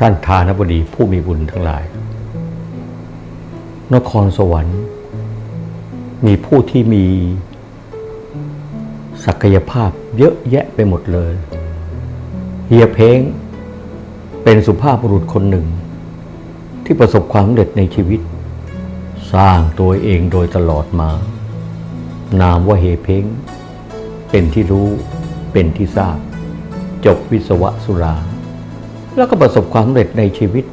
ท่านทานบดีผู้มีบุญทั้งหลาย นครสวรรค์ มีผู้ที่มีศักยภาพเยอะแยะไปหมดเลย เฮียเพ้งเป็นสุภาพบุรุษคนหนึ่ง ที่ประสบความสำเร็จในชีวิต สร้างตัวเองโดยตลอดมา นามว่าเฮเพ้งเป็นที่รู้เป็นที่ทราบ จบวิศวะสุรา แล้วก็ประสบความสำเร็จในชีวิต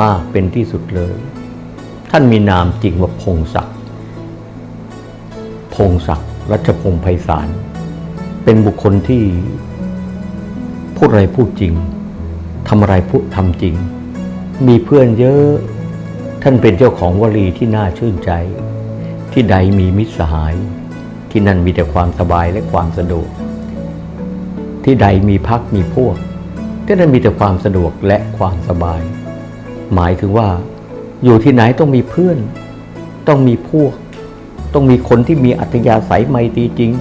มากเป็นที่สุดเลย ท่านมีนามจริงว่าพงศักดิ์พงศักดิ์รัชพงศ์ไพศาล เป็นบุคคลที่พูดอะไรพูดจริงทำอะไรพูดทำจริง มีเพื่อนเยอะท่านเป็นเจ้าของวลีที่น่าชื่นใจ ที่ใดมีมิตรสหาย ที่นั่นมีแต่ความสบายและความสะดวก ที่ใดมีพักมีพวก ที่นั่นมีแต่ความสะดวกและความสบาย หมายถึงว่า อยู่ที่ไหนต้องมีเพื่อน ต้องมีพวก ต้องมีคนที่มีอัธยาศัยไมตรีจริง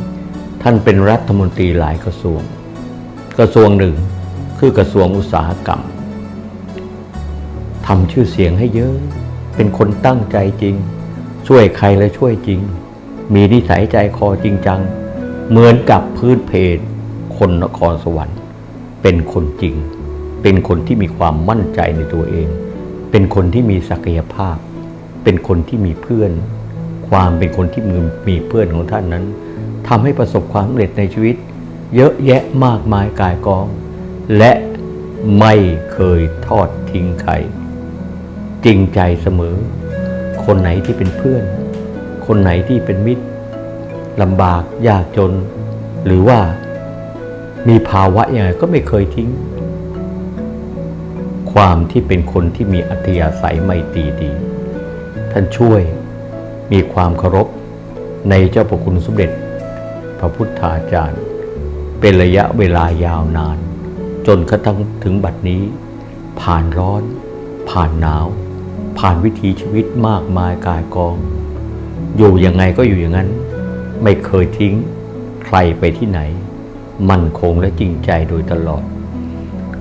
ท่านเป็นรัฐมนตรีหลายกระทรวง กระทรวงหนึ่ง คือกระทรวงอุตสาหกรรมทำชื่อเสียงให้เยอะ เป็นคนตั้งใจจริง ช่วยใครและช่วยจริง มีนิสัยใจคอจริงจัง เหมือนกับพื้นเพคนนครสวรรค์ เป็นคนจริง เป็นคนที่มีความมั่นใจในตัวเอง เป็นคนที่มีศักยภาพ เป็นคนที่มีเพื่อน ความเป็นคนที่มีเพื่อนของท่านนั้นทำให้ประสบความสำเร็จในชีวิต เยอะแยะมากมายกายกอง และไม่เคยทอดทิ้งใครจริงใจเสมอ คนไหนที่เป็นเพื่อน คนไหนที่เป็นมิตรลำบากยากจน หรือว่า มีภาวะยังไงก็ไม่เคยทิ้ง ความที่เป็นคนที่มีอัธยาศัยไม่ตรีดี ท่านช่วยมีความเคารพในเจ้าพระคุณสมเด็จ พระพุทธาจารย์ เป็นระยะเวลายาวนาน จนกระทั่งถึงบัดนี้ ผ่านร้อน ผ่านหนาว ผ่านวิถีชีวิตมากมายกายกอง อยู่ยังไงก็อยู่อย่างนั้น ไม่เคยทิ้งใครไปที่ไหน มั่นคงและจริงใจโดยตลอด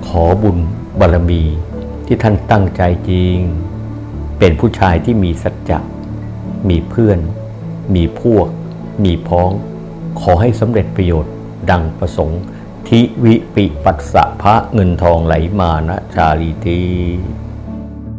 ขอบุญบารมีที่ท่านตั้งใจจริง เป็นผู้ชายที่มีสัจจะมีเพื่อน มีพวก มีพ้อง ขอให้สำเร็จประโยชน์ ดังประสงค์ทิวิปิปัสสะพระเงินทองไหลมานะชาลีที